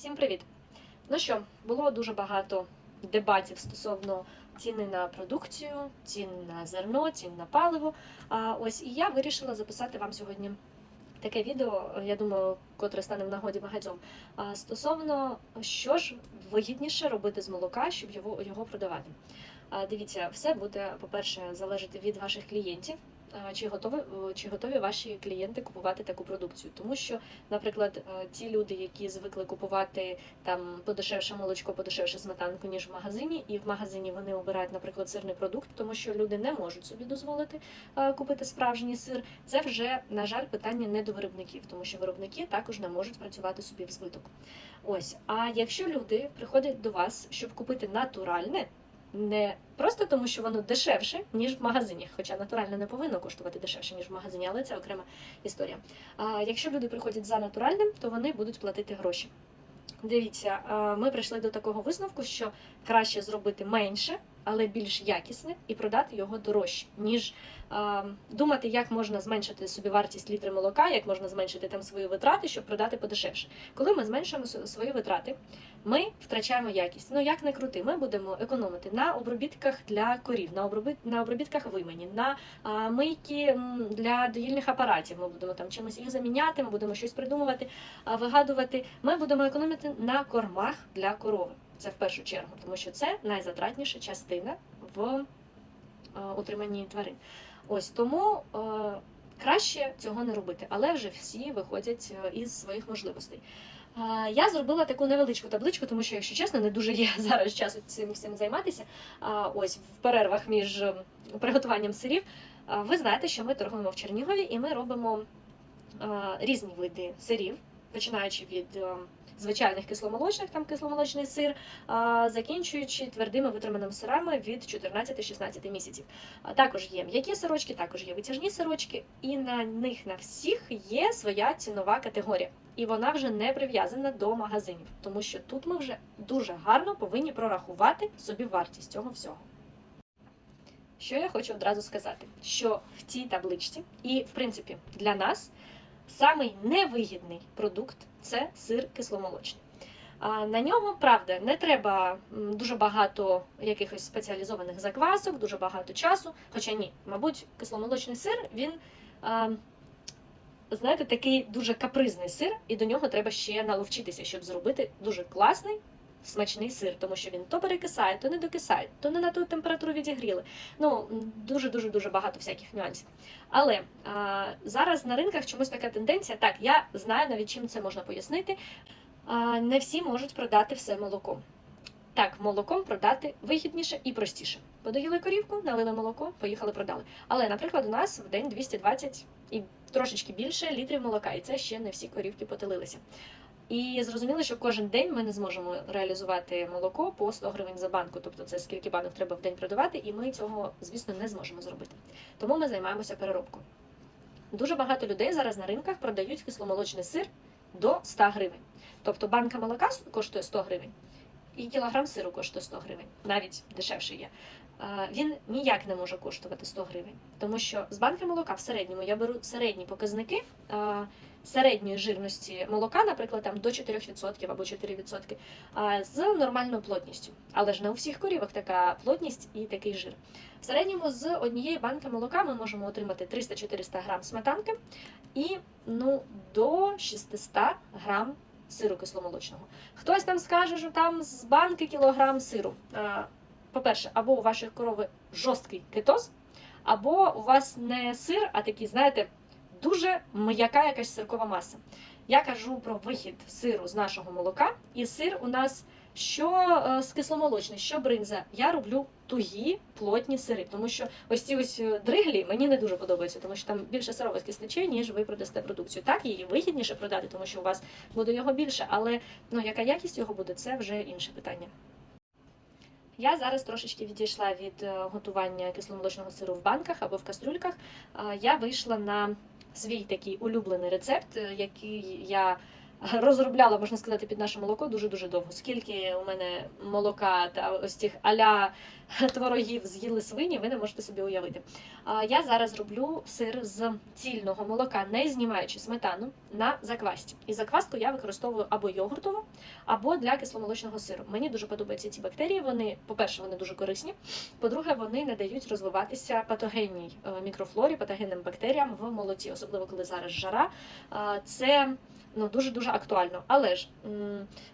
Всім привіт! Ну що, було дуже багато дебатів стосовно ціни на продукцію, цін на зерно, цін на паливо. А ось і я вирішила записати вам сьогодні таке відео, я думаю, котре стане в нагоді багатьом. Стосовно що ж вигідніше робити з молока, щоб його, його продавати. Дивіться, все буде, по-перше, залежати від ваших клієнтів. А, Чи готові, чи готові ваші клієнти купувати таку продукцію? Тому що, наприклад, е, ті люди, які звикли купувати там подешевше молочко, подешевше сметанку, ніж в магазині, і в магазині вони обирають, наприклад, сирний продукт, тому що люди не можуть собі дозволити е, купити справжній сир. Це вже, на жаль, питання не до виробників, тому що виробники також не можуть працювати собі в збиток. Ось, а якщо люди приходять до вас, щоб купити натуральне, не просто тому, що воно дешевше, ніж в магазині, хоча натуральне не повинно коштувати дешевше, ніж в магазині, але це окрема історія. А якщо люди приходять за натуральним, то вони будуть платити гроші. Дивіться, ми прийшли до такого висновку, що краще зробити менше, але більш якісне, і продати його дорожче, ніж а, думати, як можна зменшити собі вартість літри молока, як можна зменшити там свої витрати, щоб продати подешевше. Коли ми зменшуємо свої витрати, ми втрачаємо якість. Ну як не крути, ми будемо економити на обробітках для корів, на обробіт на обробітках вимені, на а, мийки для доїльних апаратів. Ми будемо там чимось їх заміняти, ми будемо щось придумувати, вигадувати. Ми будемо економити на кормах для корови. Це в першу чергу, тому що це найзатратніша частина в е, утриманні тварин. Ось тому е, краще цього не робити, але вже всі виходять е, із своїх можливостей. Я зробила таку невеличку табличку, тому що, якщо чесно, не дуже є зараз часу цим всім займатися. Ось в перервах між е, приготуванням сирів. Ви знаєте, що ми торгуємо в Чернігові і ми робимо різні види сирів, починаючи від е, звичайних кисломолочних, там кисломолочний сир, закінчуючи твердими витриманими сирами від 14-16 місяців. Також є м'які сирочки, також є витяжні сирочки, і на них на всіх є своя цінова категорія. І вона вже не прив'язана до магазинів, тому що тут ми вже дуже гарно повинні прорахувати собі вартість цього всього. Що я хочу одразу сказати, що в цій табличці, і в принципі для нас самий невигідний продукт це сир кисломолочний. На нього, правда, не треба дуже багато якихось спеціалізованих заквасок, дуже багато часу. Хоча ні, мабуть, кисломолочний сир він, знаєте, такий дуже капризний сир, і до нього треба ще наловчитися, щоб зробити дуже класний. Смачний сир, тому що він то перекисає, то не докисає, то не на ту температуру відігріли. Ну дуже дуже багато всяких нюансів. Але а, зараз на ринках чомусь така тенденція. Так, я знаю навіть чим це можна пояснити. А, не всі можуть продати все молоком. Так, молоком продати вигідніше і простіше. Подоїли корівку, налили молоко, поїхали, продали. Але, наприклад, у нас в день 220 і трошечки більше літрів молока, і це ще не всі корівки потилилися. І зрозуміло, що кожен день ми не зможемо реалізувати молоко по 100 гривень за банку, тобто це скільки банок треба в день продавати, і ми цього, звісно, не зможемо зробити. Тому ми займаємося переробкою. Дуже багато людей зараз на ринках продають кисломолочний сир до 100 гривень. Тобто банка молока коштує 100 гривень, і кілограм сиру коштує 100 гривень, навіть дешевше є. Він ніяк не може коштувати 100 гривень, тому що з банки молока в середньому я беру середні показники середньої жирності молока, наприклад, там до 4% або 4%, з нормальною плотністю. Але ж не у всіх корівок така плотність і такий жир. В середньому з однієї банки молока ми можемо отримати 300-400 грам сметанки і ну, до 600 грам сиру кисломолочного. Хтось там скаже, що там з банки кілограм сиру. По-перше, або у вашої корови жорсткий кетоз, або у вас не сир, а такий, знаєте, дуже м'яка якась сиркова маса. Я кажу про вихід сиру з нашого молока, і сир у нас що е, з кисломолочний, що бринза. Я роблю тугі плотні сири, тому що ось ці ось е, дриглі мені не дуже подобаються, тому що там більше сироватки стече, ніж ви продасте продукцію. Так, її вигідніше продати, тому що у вас буде його більше, але ну яка якість його буде, це вже інше питання. Я зараз трошечки відійшла від е, готування кисломолочного сиру в банках або в кастрюльках. Я вийшла на свій такий улюблений рецепт, е, який я розробляла, можна сказати, під наше молоко дуже-дуже довго. Скільки у мене молока та ось цих аля творогів з'їли свині, ви не можете собі уявити. Я зараз роблю сир з цільного молока, не знімаючи сметану на заквасті. І заквастку я використовую або йогуртову, або для кисломолочного сиру. Мені дуже подобаються ці бактерії. Вони, по-перше, вони дуже корисні. По-друге, вони не дають розвиватися патогенній е, мікрофлорі, патогенним бактеріям в молоці, особливо коли зараз жара. Це ну дуже дуже актуально. Але ж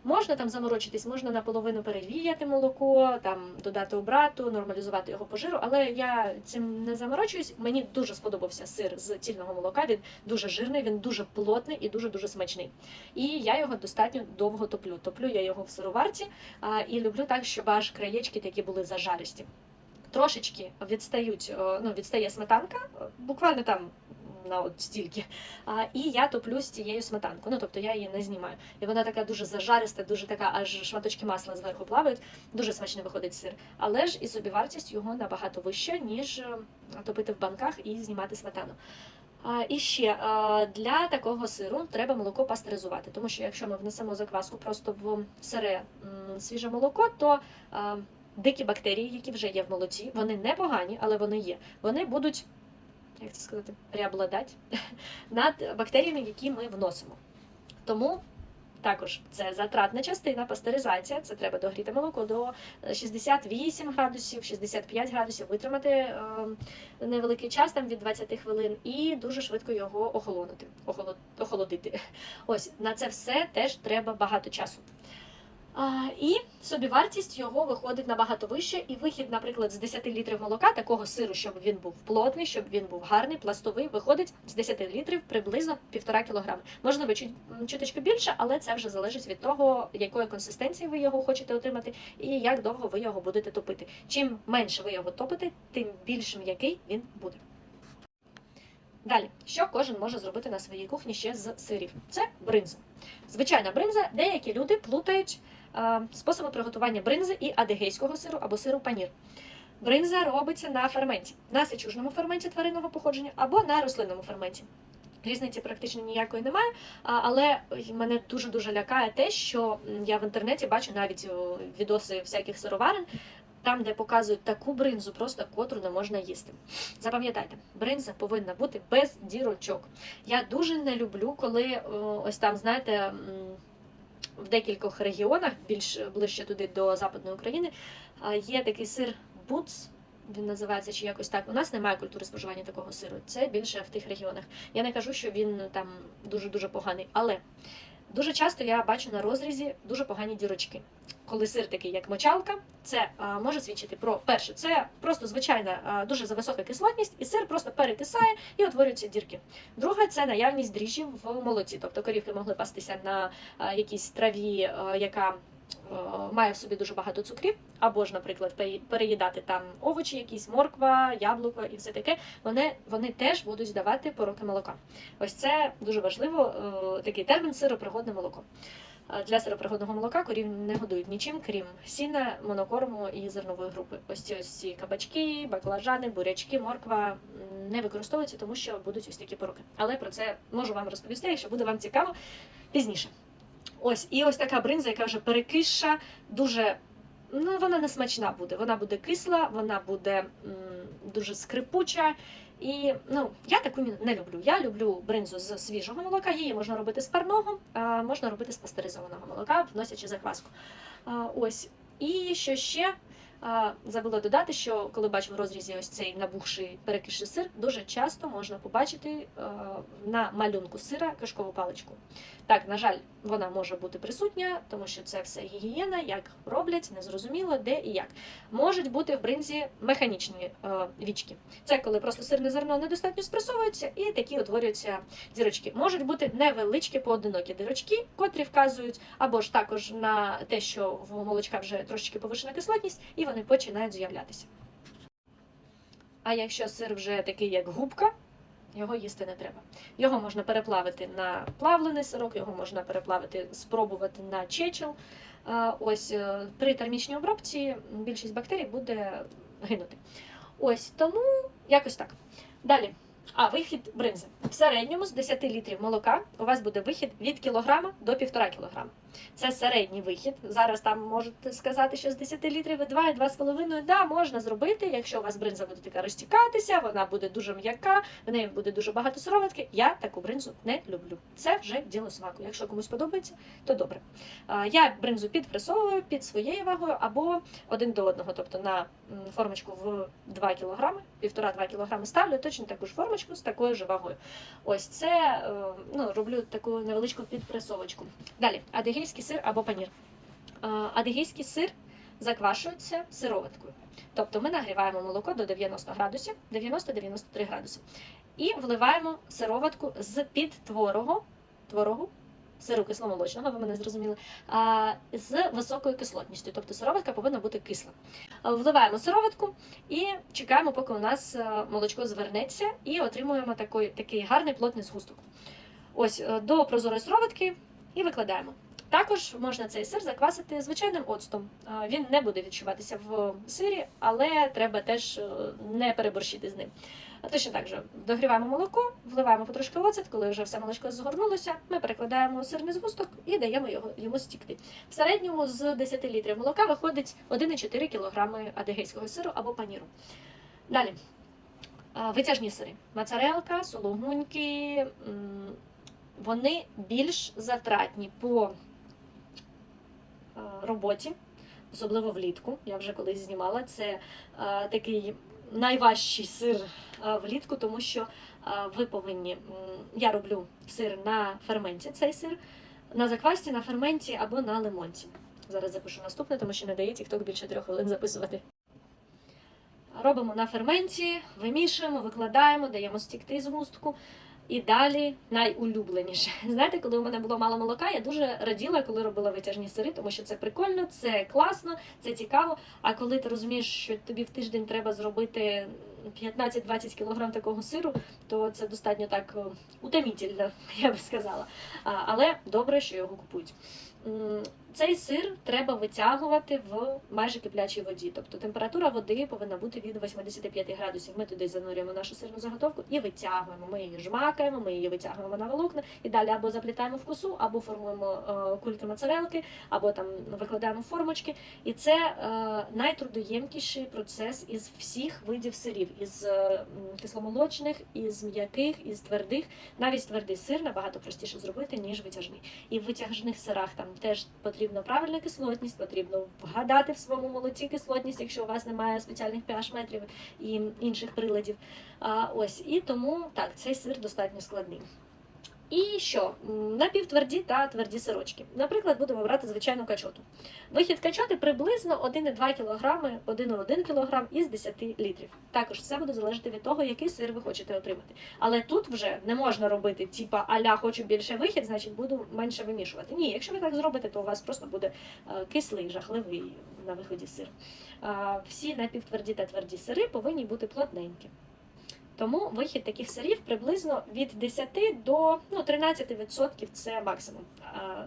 можна там заморочитись, можна наполовину перевіяти молоко, там додати обрату, нормалізувати його по жиру. Але я цим не заморочуюсь. Мені дуже сподобався сир з цільного молока. Він дуже жирний, він дуже плотний і дуже дуже смачний. І я його достатньо довго топлю. Топлю я його в сироварці а, і люблю так, щоб аж краєчки такі були зажаристі. Трошечки відстають, ну, відстає сметанка, буквально там на от стільки. А, і я топлю з цією сметанкою. Ну тобто я її не знімаю. І вона така дуже зажариста, дуже така, аж шматочки масла зверху плавають. Дуже смачно виходить сир. Але ж і собівартість його набагато вища, ніж е, топити в банках і знімати сметану. А, і ще а, для такого сиру треба молоко пастеризувати, тому що якщо ми внесемо закваску просто в сире свіже молоко, то а, дикі бактерії, які вже є в молоці, вони не погані, але вони є. Вони будуть, як це сказати, преобладати над бактеріями, які ми вносимо. Тому також це затратна частина, пастеризація. Це треба догріти молоко до 68 градусів, 65 градусів, витримати е, невеликий час, там від 20 хвилин, і дуже швидко його охолонути, охолодити. Ось на це все теж треба багато часу. І собівартість його виходить набагато вище, і вихід, наприклад, з 10 літрів молока, такого сиру, щоб він був плотний, щоб він був гарний, пластовий, виходить з 10 літрів приблизно 1,5 кг. Можливо, чуточку більше, але це вже залежить від того, якої консистенції ви його хочете отримати, і як довго ви його будете топити. Чим менше ви його топите, тим більш м'який він буде. Далі, що кожен може зробити на своїй кухні ще з сирів? Це бринза. Звичайна бринза, деякі люди плутають способи приготування бринзи і адегейського сиру або сиру панір. Бринза робиться на ферменті, на сечужному ферменті тваринного походження або на рослинному ферменті. Різниці практично ніякої немає, але мене дуже дуже лякає те, що я в інтернеті бачу навіть відоси всяких сироварень, там, де показують таку бринзу, просто котру не можна їсти. Запам'ятайте, бринза повинна бути без дірочок. Я дуже не люблю, коли ось там, знаєте, в декількох регіонах, більш ближче туди до Западної України, є такий сир буц. Він називається чи якось так. У нас немає культури споживання такого сиру. Це більше в тих регіонах. Я не кажу, що він там дуже дуже поганий, але дуже часто я бачу на розрізі дуже погані дірочки. Коли сир такий, як мочалка, це а, може свідчити про перше, це просто звичайна а, дуже зависока кислотність, і сир просто перекисає і утворюються дірки. Друге, це наявність дріжджів в молоці. Тобто корівки могли пастися на а, якійсь траві, а, яка має в собі дуже багато цукрів, або ж, наприклад, переїдати там овочі, якісь морква, яблуко і все таке. Вони, вони теж будуть давати пороки молока. Ось це дуже важливо. е, Такий термін сиропригодне молоко. Для сиропригодного молока корів не годують нічим, крім сіна, монокорму і зернової групи. Ось ці ось ці кабачки, баклажани, бурячки, морква не використовуються, тому що будуть ось такі пороки. Але про це можу вам розповісти, якщо буде вам цікаво пізніше. Ось і ось така бринза, яка вже перекисша, дуже. Ну, вона не смачна буде. Вона буде кисла, вона буде м, дуже скрипуча. І ну, я таку не люблю. Я люблю бринзу з свіжого молока. Її можна робити з парного, а можна робити з пастеризованого молока, вносячи закваску. А, ось. І що ще? А, забула додати, що коли бачу в розрізі ось цей набухший перекиший сир, дуже часто можна побачити а, на малюнку сира кишкову паличку. Так, на жаль, вона може бути присутня, тому що це все гігієна, як роблять, незрозуміло, де і як. Можуть бути в бринзі механічні е, вічки. Це коли просто сирне зерно недостатньо спресовується і такі утворюються дірочки. Можуть бути невеличкі поодинокі дірочки, котрі вказують або ж також на те, що в молочка вже трошечки повишена кислотність, і вони починають з'являтися. А якщо сир вже такий, як губка, його їсти не треба. Його можна переплавити на плавлений сирок, його можна переплавити, спробувати на чечел. Ось е, при термічній обробці більшість бактерій буде гинути. Ось тому якось так. Далі. А, вихід бринзи. В середньому з 10 літрів молока у вас буде вихід від кілограма до 1,5 кілограма. Це середній вихід. Зараз там можете сказати, що з 10 літрів 2 і 2,5. Да, можна зробити, якщо у вас бринза буде така розтікатися, вона буде дуже м'яка, в неї буде дуже багато сироватки. Я таку бринзу не люблю. Це вже діло смаку. Якщо комусь подобається, то добре. Я бринзу підпресовую під своєю вагою або один до одного, тобто на формочку в 2 кг, 1,5-2 кг ставлю точно таку ж формочку з такою ж вагою. Ось це е, ну, роблю таку невеличку підпресовочку. Далі, адигейський сир або панір. А, Адигейський сир заквашується сироваткою. Тобто ми нагріваємо молоко до 90 градусів, 90-93 градуси. І вливаємо сироватку з під творогу, творогу, сиру кисломолочного, ви мене зрозуміли, з високою кислотністю. Тобто сироватка повинна бути кисла. Вливаємо сироватку і чекаємо, поки у нас е, молочко звернеться, і отримуємо такий, такий гарний плотний згусток. Ось е, до прозорої сироватки і викладаємо. Також можна цей сир заквасити звичайним оцтом. Він не буде відчуватися в сирі, але треба теж е, не переборщити з ним. Точно так же догріваємо молоко, вливаємо потрошки оцет, коли вже все молочко згорнулося, ми перекладаємо сирний згусток і даємо його йому стікти. В середньому з 10 літрів молока виходить 1,4 кг адигейського сиру або паніру. Далі. Витяжні сири. Моцарелка, сулугуньки. Вони більш затратні по роботі, особливо влітку. Я вже колись знімала. Це такий найважчий сир е, влітку, тому що е, ви повинні. Я роблю сир на ферменті, цей сир, на заквасті, на ферменті або на лимонці. Зараз запишу наступне, тому що не дає TikTok більше трьох хвилин записувати. Робимо на ферменті, вимішуємо, викладаємо, даємо стікти з густку. І далі найулюбленіше. Знаєте, коли у мене було мало молока, я дуже раділа, коли робила витяжні сири, тому що це прикольно, це класно, це цікаво. А коли ти розумієш, що тобі в тиждень треба зробити 15-20 кг такого сиру, то це достатньо так е, утомітельно, я би сказала. Але добре, що його купують. Цей сир треба витягувати в майже киплячій воді. Тобто температура води повинна бути від 85 градусів. Ми туди занурюємо нашу сирну заготовку і витягуємо. Ми її жмакаємо, ми її витягуємо на волокна і далі або заплітаємо в косу, або формуємо е, кульки моцарелки, або там викладаємо формочки. І це е, найтрудоємкіший процес із всіх видів сирів, із е, кисломолочних, із м'яких, із твердих. Навіть твердий сир набагато простіше зробити, ніж витяжний. І в витяжних сирах там теж потрібна правильна кислотність, потрібно вгадати в своєму молоці кислотність, якщо у вас немає спеціальних pH-метрів і інших приладів. А, ось і тому так, цей сир достатньо складний. І що? Напівтверді та тверді сирочки. Наприклад, будемо брати звичайну качоту. Вихід качоти приблизно 1,2 кг, 1,1 кг із 10 літрів. Також все буде залежати від того, який сир ви хочете отримати. Але тут вже не можна робити, типа аля хочу більше вихід, значить буду менше вимішувати. Ні, якщо ви так зробите, то у вас просто буде е, кислий, жахливий на виході сир. А, Всі напівтверді та тверді сири повинні бути плотненькі. Тому вихід таких сирів приблизно від 10 до ну, 13% це максимум.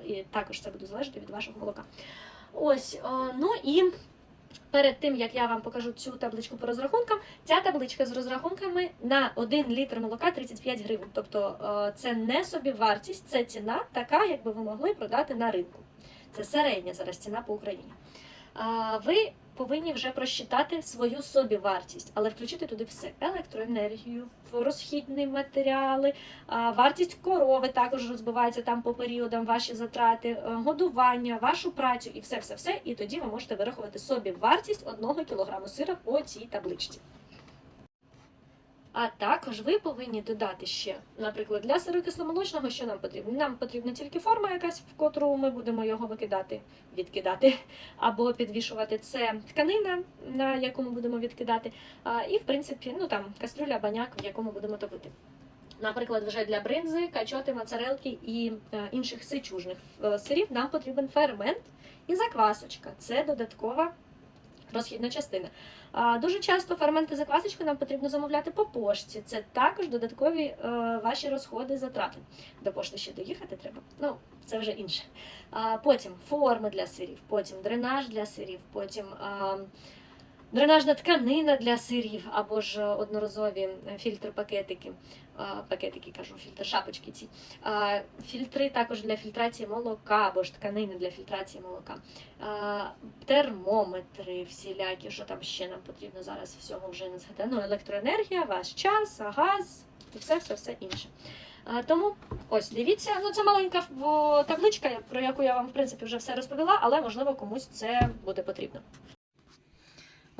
І також це буде залежати від вашого молока. Ось, ну і перед тим як я вам покажу цю табличку по розрахункам, ця табличка з розрахунками на 1 літр молока 35 гривень. Тобто це не собі вартість, це ціна така, якби ви могли продати на ринку. Це середня зараз ціна по Україні. Ви повинні вже просчитати свою собівартість, але включити туди все: електроенергію, розхідні матеріали, вартість корови також розбивається там по періодам, ваші затрати, е, годування, вашу працю і все, все, все. І тоді ви можете вирахувати собі вартість одного кілограму сира по цій табличці. А також ви повинні додати ще, наприклад, для сиру кисломолочного, що нам потрібно? Нам потрібна тільки форма якась, в котру ми будемо його викидати, відкидати або підвішувати. Це тканина, на яку ми будемо відкидати. І, в принципі, ну там кастрюля, баняк, в якому будемо топити. Наприклад, вже для бринзи, качоти, моцарелки і е, інших сичужних е, сирів нам потрібен фермент і заквасочка. Це додаткова розхідна частина. А, Дуже часто ферменти заквасочки нам потрібно замовляти по пошті. Це також додаткові е, ваші розходи затрати. До пошти ще доїхати треба. Ну, це вже інше. А, потім форми для сирів, потім дренаж для сирів, потім а, дренажна тканина для сирів або ж одноразові фільтр-пакетики. Пакетики кажу, фільтр шапочки ці. Фільтри також для фільтрації молока або ж тканини для фільтрації молока. Термометри всілякі, що там ще нам потрібно зараз всього вже не згадати. Ну, електроенергія, ваш час, газ і все, все, все інше. Тому ось дивіться, ну це маленька табличка, про яку я вам в принципі вже все розповіла, але можливо комусь це буде потрібно.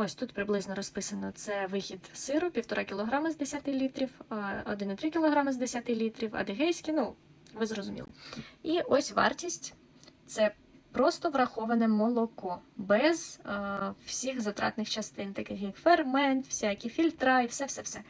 Ось тут приблизно розписано це вихід сиру 1,5 кг з 10 літрів, 1,3 кг з 10 літрів, адигейський, ну ви зрозуміли. І ось вартість це просто враховане молоко без а, всіх затратних частин, таких як фермент, всякі фільтра і все-все-все.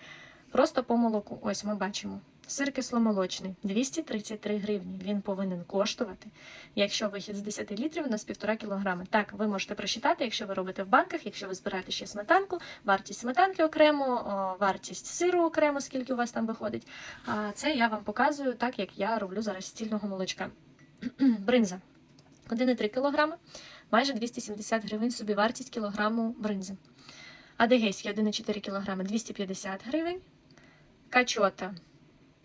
Просто по молоку. Ось ми бачимо. Сир кисломолочний 233 гривні. Він повинен коштувати. Якщо вихід з 10 літрів, у нас 1,5 кілограми. Так, ви можете просчитати, якщо ви робите в банках, якщо ви збираєте ще сметанку, вартість сметанки окремо, вартість сиру окремо, скільки у вас там виходить. Це я вам показую так, як я роблю зараз з цільного молочка. Бринза 1,3 кг, майже 270 гривень собі вартість кілограму бринзи. Адегейський 1,4 кг 250 гривень. Качота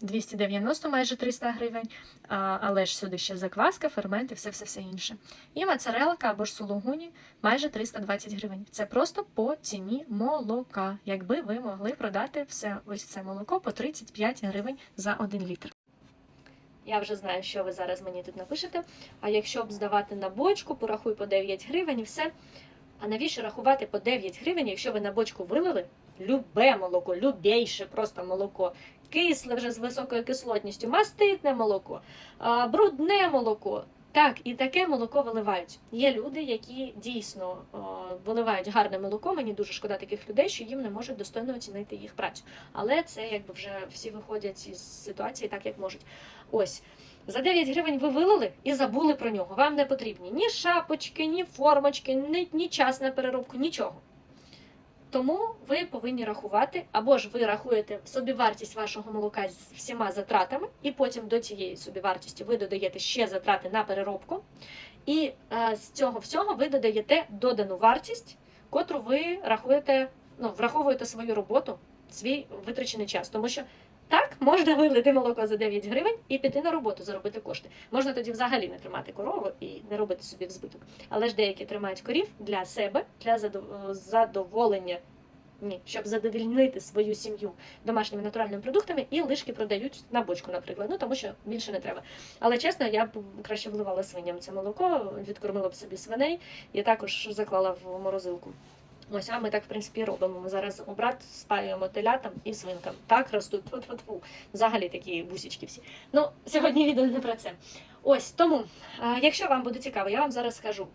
290, майже 300 гривень, але ж сюди ще закваска, фермент і все-все-все інше. І моцарелка або ж сулугуні майже 320 гривень. Це просто по ціні молока, якби ви могли продати все ось це молоко по 35 гривень за 1 літр. Я вже знаю, що ви зараз мені тут напишете. А якщо б здавати на бочку, порахуй по 9 гривень і все. А навіщо рахувати по 9 гривень, якщо ви на бочку вилили любе молоко, любейше просто молоко, кисле вже з високою кислотністю, маститне молоко, брудне молоко. Так, і таке молоко виливають. Є люди, які дійсно о, виливають гарне молоко. Мені дуже шкода таких людей, що їм не можуть достойно оцінити їх працю. Але це якби вже всі виходять із ситуації так, як можуть. Ось. За 9 гривень ви вилили і забули про нього. Вам не потрібні ні шапочки, ні формочки, ні, ні час на переробку, нічого. Тому ви повинні рахувати, або ж ви рахуєте собівартість вашого молока з всіма затратами, і потім до цієї собівартості ви додаєте ще затрати на переробку. І е, з цього всього ви додаєте додану вартість, котру ви рахуєте, ну, враховуєте свою роботу, свій витрачений час. Тому що так можна вилити молоко за 9 гривень і піти на роботу, заробити кошти. Можна тоді взагалі не тримати корову і не робити собі взбиток. Але ж деякі тримають корів для себе, для задоволення. Ні, щоб задовільнити свою сім'ю домашніми натуральними продуктами і лишки продають на бочку, наприклад. Ну тому що більше не треба. Але чесно, я б краще вливала свиням це молоко, відкормила б собі свиней і також заклала в морозилку. Ось, а ми так в принципі робимо. Ми зараз обрат спаюємо телятам і свинкам. Так ростуть тьфу-тьфу-тьфу. Взагалі такі бусічки всі. Ну, сьогодні відео не про це. Ось тому, якщо вам буде цікаво, я вам зараз скажу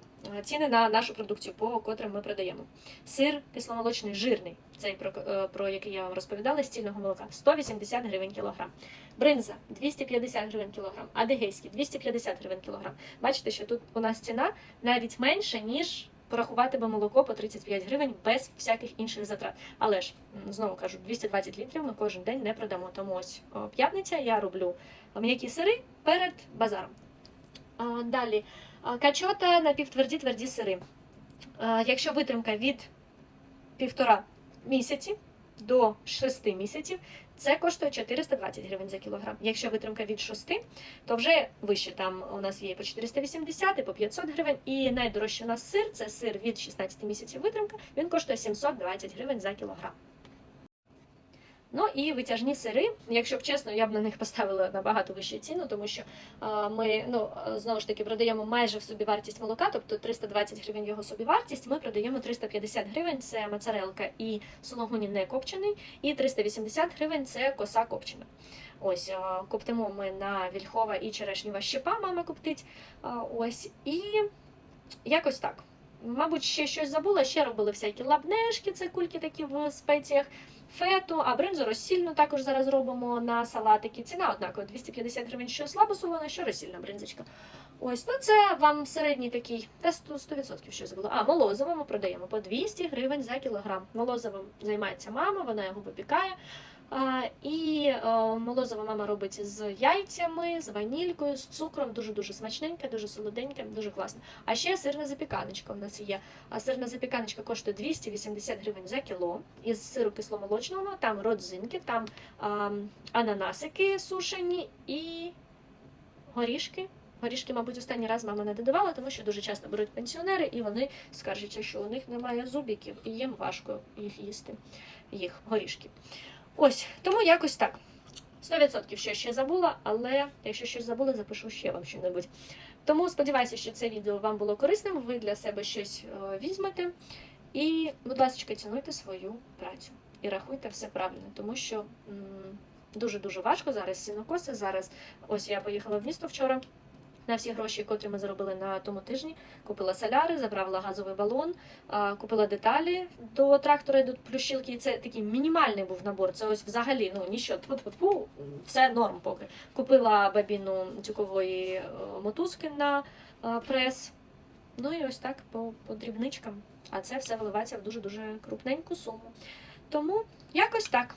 ціни на нашу продукцію, по котрим ми продаємо. Сир кисломолочний жирний, цей про, е, про який я вам розповідала, з цільного молока, 180 гривень кілограм. Бринза 250 гривень кілограм, адегейський 250 гривень кілограм. Бачите, що тут у нас ціна навіть менша, ніж порахувати би молоко по 35 гривень без всяких інших затрат. Але ж знову кажу, 220 літрів ми кожен день не продамо. Тому ось о, п'ятниця я роблю м'які сири перед базаром. А, Далі качота напівтверді тверді сири. А, Якщо витримка від півтора місяці до 6 місяців, це коштує 420 гривень за кілограм. Якщо витримка від 6, то вже вище там у нас є по 480, і по 500 гривень. І найдорожчий у нас сир це сир від 16 місяців витримка. Він коштує 720 гривень за кілограм. Ну і витяжні сири, якщо б чесно, я б на них поставила набагато вищу ціну, тому що ми ну знову ж таки продаємо майже в собівартість молока, тобто 320 гривень його собівартість. Ми продаємо 350 гривень це моцарелка і сологуні не копчений, і 380 гривень це коса копчена. Ось коптимо ми на вільхова і черешнєва щепа, мама коптить. Ось і якось так. Мабуть, ще щось забула, ще робили всякі лабнешки, це кульки такі в спеціях фету, а бринзу розсільну також зараз робимо на салатики. Ціна однакова 250 гривень, що слабо солона, що розсільна бринзочка. Ось, ну це вам середній такий, та 100%, 100% що забула. А, молозиво ми продаємо по 200 гривень за кілограм. Молозивом займається мама, вона його випікає. І е, молозиво мама робить з яйцями, з ванількою, з цукром. Дуже дуже смачненьке, дуже солоденьке, дуже класно. А ще сирна запіканочка у нас є. А сирна запіканочка коштує 280 гривень за кіло із сиру кисломолочного, там родзинки, там ананасики сушені і горішки. Горішки, мабуть, останній раз мама не додавала, тому що дуже часто беруть пенсіонери, і вони скаржаться, що у них немає зубіків, і їм важко їх їсти, їх горішки. Ось, тому якось так. 100% що ще забула, але якщо щось забула, запишу ще вам щось. Тому сподіваюся, що це відео вам було корисним, ви для себе щось е, візьмете. І, будь ласка, цінуйте свою працю і рахуйте все правильно, тому що дуже-дуже важко зараз сінокоси. Зараз ось я поїхала в місто вчора. На всі гроші, котрі ми заробили на тому тижні, купила соляри, забрала газовий балон, купила деталі до трактора, йдуть плющилки. Це такий мінімальний був набор. Це ось взагалі ну ніщо. Все норм поки. Купила бабіну тюкової е, мотузки на е, прес. Ну і ось так по, по дрібничкам. А це все виливається в дуже дуже крупненьку суму. Тому якось так.